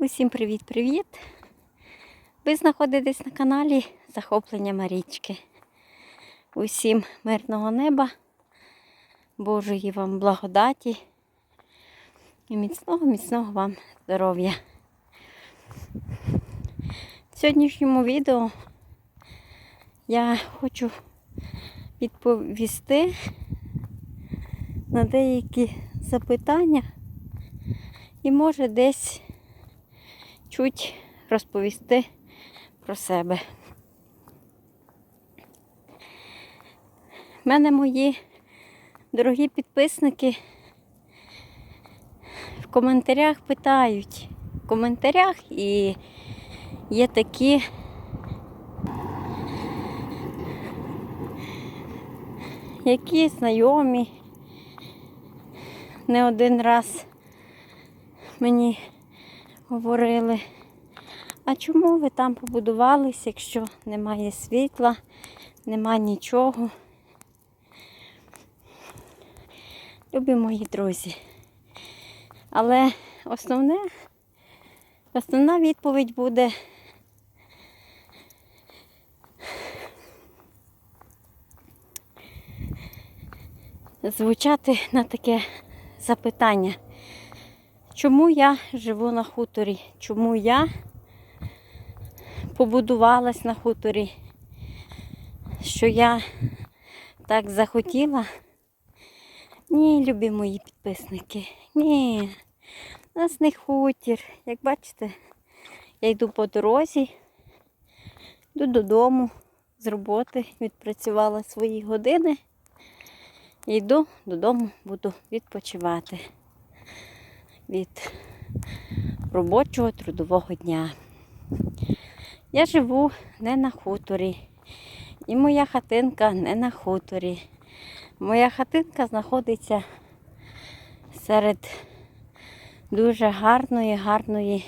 Усім привіт-привіт! Ви знаходитесь на каналі Захоплення Марічки. Усім мирного неба, Божої вам благодаті і міцного, міцного вам здоров'я. В сьогоднішньому відео я хочу відповісти на деякі запитання і може десь чуть розповісти про себе. У мене мої дорогі підписники в коментарях питають. В коментарях і є такі. Які знайомі не один раз мені говорили, а чому ви там побудувались, якщо немає світла, нема нічого? Любі мої друзі. Але основне, основна відповідь буде звучати на таке запитання. Чому я живу на хуторі? Чому я побудувалась на хуторі? Що я так захотіла? Ні, любі мої підписники. Ні, у нас не хутір. Як бачите, я йду по дорозі, йду додому з роботи, відпрацювала свої години. Йду додому, буду відпочивати від робочого трудового дня. Я живу не на хуторі, і моя хатинка не на хуторі. Моя хатинка знаходиться серед дуже гарної, гарної,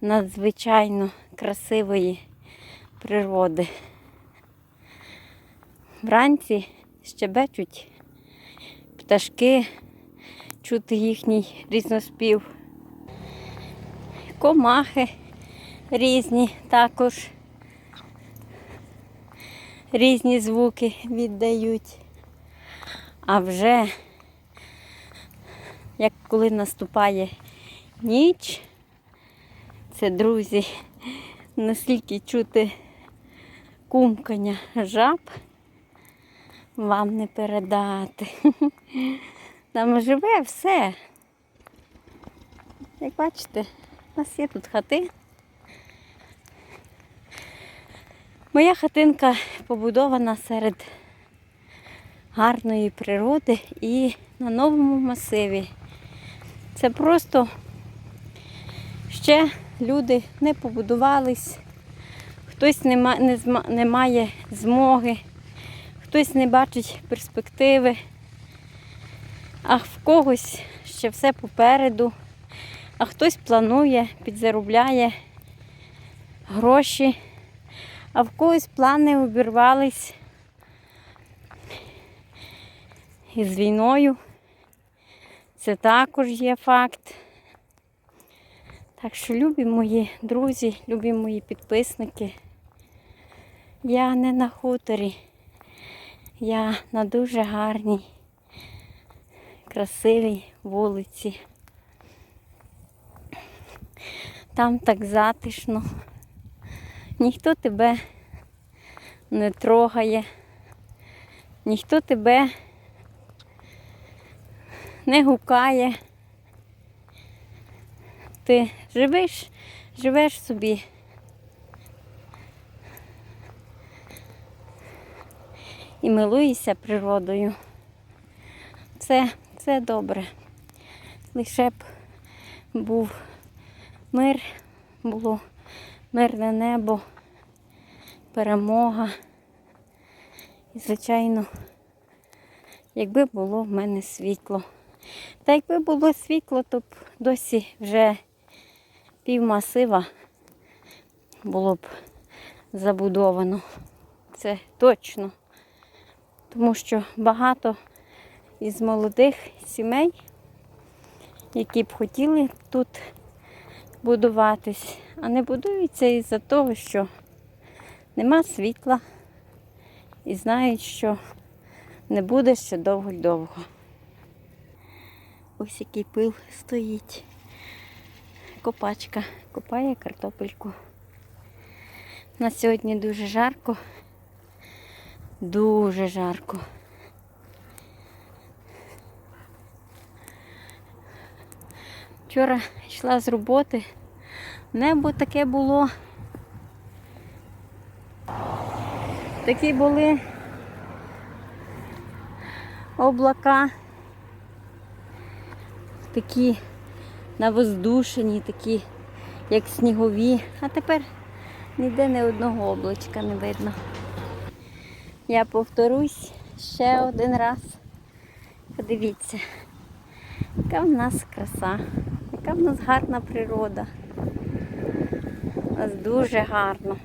надзвичайно красивої природи. Вранці щебечуть пташки, чути їхній різноспів. Комахи різні також різні звуки віддають. А вже як коли наступає ніч, це друзі, наскільки чути кумкання жаб, вам не передати. Там живе все. Як бачите, у нас є тут хати. Моя хатинка побудована серед гарної природи і на новому масиві. Це просто ще люди не побудувались, хтось не, ма- не має змоги, хтось не бачить перспективи, а в когось ще все попереду, а хтось планує, підзаробляє гроші, а в когось плани обірвались із війною. Це також є факт. Так що, любі мої друзі, любі мої підписники, я не на хуторі, я на дуже гарній, красивій вулиці. Там так затишно. Ніхто тебе не трогає, ніхто тебе не гукає. Ти живеш, живеш собі. І милуєшся природою. Це, це добре. Лише б був мир, було мирне небо, перемога. І, звичайно, якби було в мене світло. Та якби було світло, то б досі вже пів масива було б забудовано. Це точно. Тому що багато із молодих сімей які б хотіли тут будуватись, а не будуються із-за того, що нема світла і знають, що не буде ще довго-довго. Ось який пил стоїть. Копачка копає картопельку. На сьогодні дуже жарко. Дуже жарко. Вчора йшла з роботи. Небо таке було. Такі були облака. Такі навоздушені, такі, як снігові. А тепер ніде ні одного облачка не видно. Я повторюсь ще один раз. Подивіться, яка в нас краса, яка в нас гарна природа. У нас дуже гарно.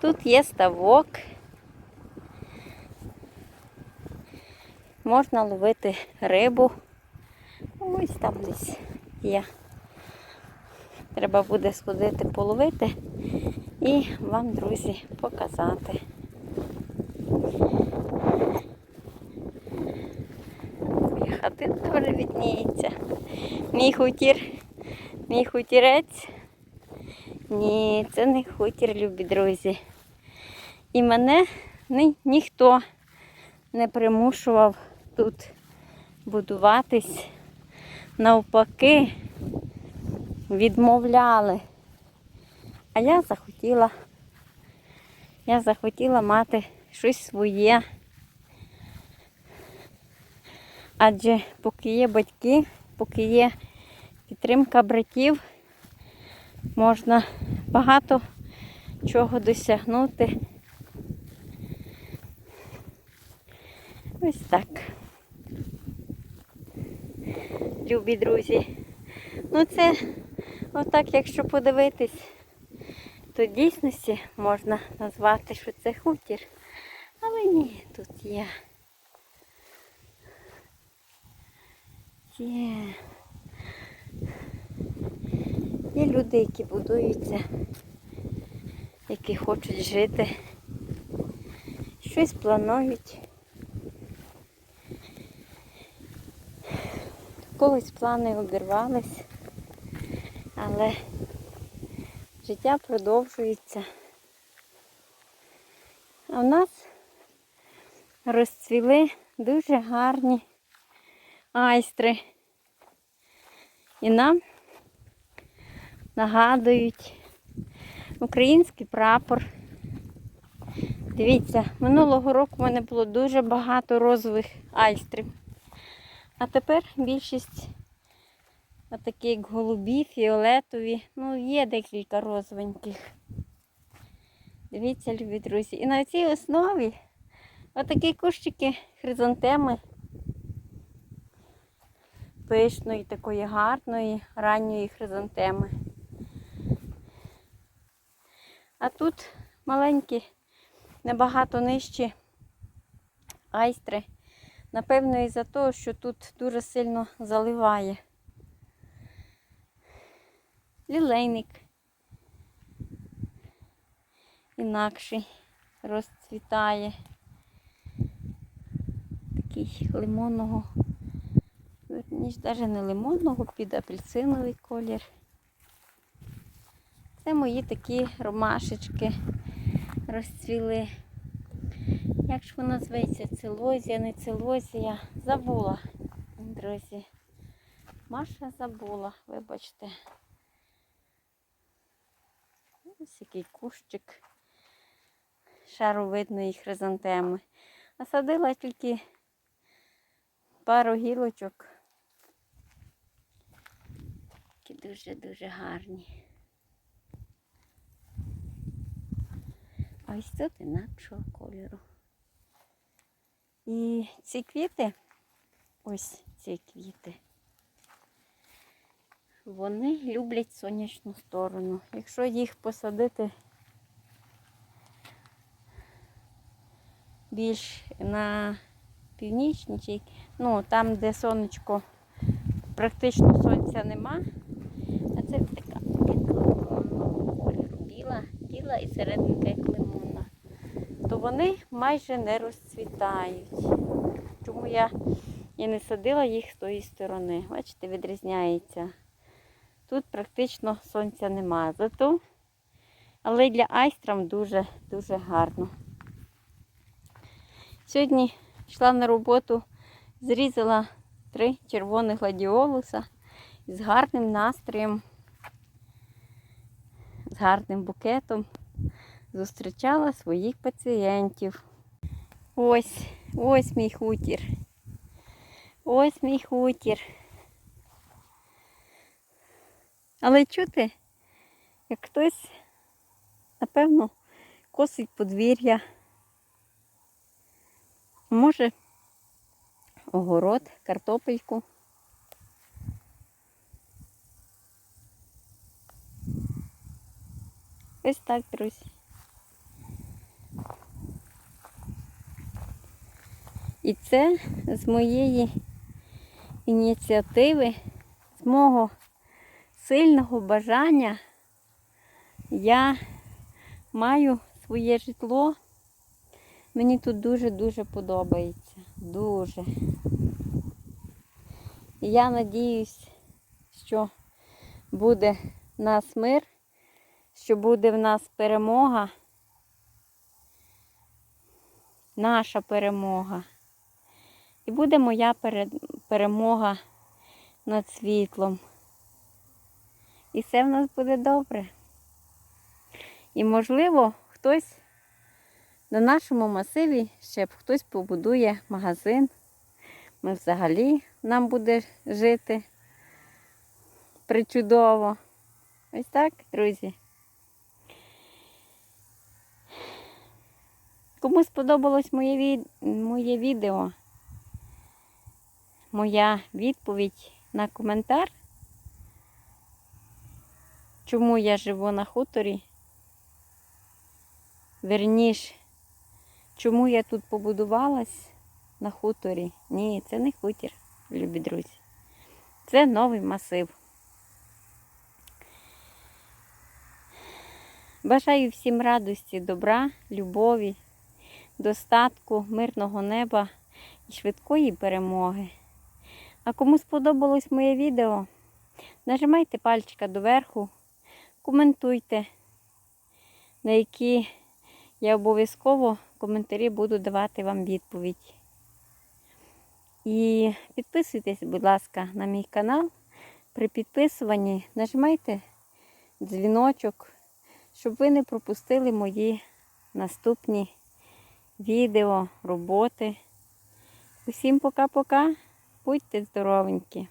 Тут є ставок. Можна ловити рибу. Ось там десь є. Треба буде сходити половити і вам, друзі, показати. Хатинка вже відніється. Мій хутір, мій хутірець. Ні, це не хутір, любі друзі. І мене ні, ніхто не примушував тут будуватись. Навпаки, відмовляли. А я захотіла, я захотіла мати щось своє. Адже поки є батьки, поки є підтримка братів, можна багато чого досягнути. Ось так. Любі друзі. Ну це отак, якщо подивитись, то в дійсності можна назвати, що це хутір. Але ні, тут є. Є. Є люди, які будуються, які хочуть жити, щось планують. Колись плани обірвались, але життя продовжується. А в нас розцвіли дуже гарні айстри. І нам нагадують український прапор. Дивіться, минулого року в мене було дуже багато розових айстрів. А тепер більшість отакі як голубі, фіолетові. Ну, є декілька розовеньких. Дивіться, любі друзі. І на цій основі отакі кущики хризантеми пишної, такої гарної, ранньої хризантеми. А тут маленькі, набагато нижчі айстри. Напевно, із-за того, що тут дуже сильно заливає. Лілейник. Інакший розцвітає. Такий лимонного, верніше, навіть не лимонного, під апельсиновий колір. Це мої такі ромашечки розцвіли. Як ж вона зветься? Целозія, не целозія. Забула, друзі. Маша забула, вибачте. Ось який кущик шаровидної хризантеми. Насадила тільки пару гілочок. Такі дуже-дуже гарні. Ось тут інакшого кольору. І ці квіти, ось ці квіти, вони люблять сонячну сторону. Якщо їх посадити більш на північній, ну там, де сонечко, практично сонця нема. А це така як лимонного кольору. Біла, і серединка як. То вони майже не розцвітають. Чому я і не садила їх з тої сторони. Бачите, відрізняється. Тут практично сонця нема. Зато, але для айстрам дуже-дуже гарно. Сьогодні йшла на роботу, зрізала три червоних гладіолуса з гарним настроєм, з гарним букетом. Зустрічала своїх пацієнтів. Ось, ось мій хутір. Ось мій хутір. Але чути, як хтось, напевно, косить подвір'я. Може, огород, картопельку. Ось так, друзі. І це з моєї ініціативи, з мого сильного бажання я маю своє житло. Мені тут дуже-дуже подобається. Дуже. І я надіюсь, що буде в нас мир, що буде в нас перемога. Наша перемога. І буде моя перемога над світлом. І все в нас буде добре. І, можливо, хтось на нашому масиві ще б хтось побудує магазин. Ми взагалі нам буде жити причудово. Ось так, друзі. Кому сподобалось моє, моє відео, моя відповідь на коментар, чому я живу на хуторі, верніш, чому я тут побудувалась на хуторі. Ні, це не хутір, любі друзі. Це новий масив. Бажаю всім радості, добра, любові, достатку, мирного неба і швидкої перемоги. А кому сподобалось моє відео, нажимайте пальчика доверху, коментуйте, на які я обов'язково коментарі буду давати вам відповідь. І підписуйтесь, будь ласка, на мій канал. При підписуванні нажимайте дзвіночок, щоб ви не пропустили мої наступні відео, роботи. Усім пока-пока. Будьте здоровенькі!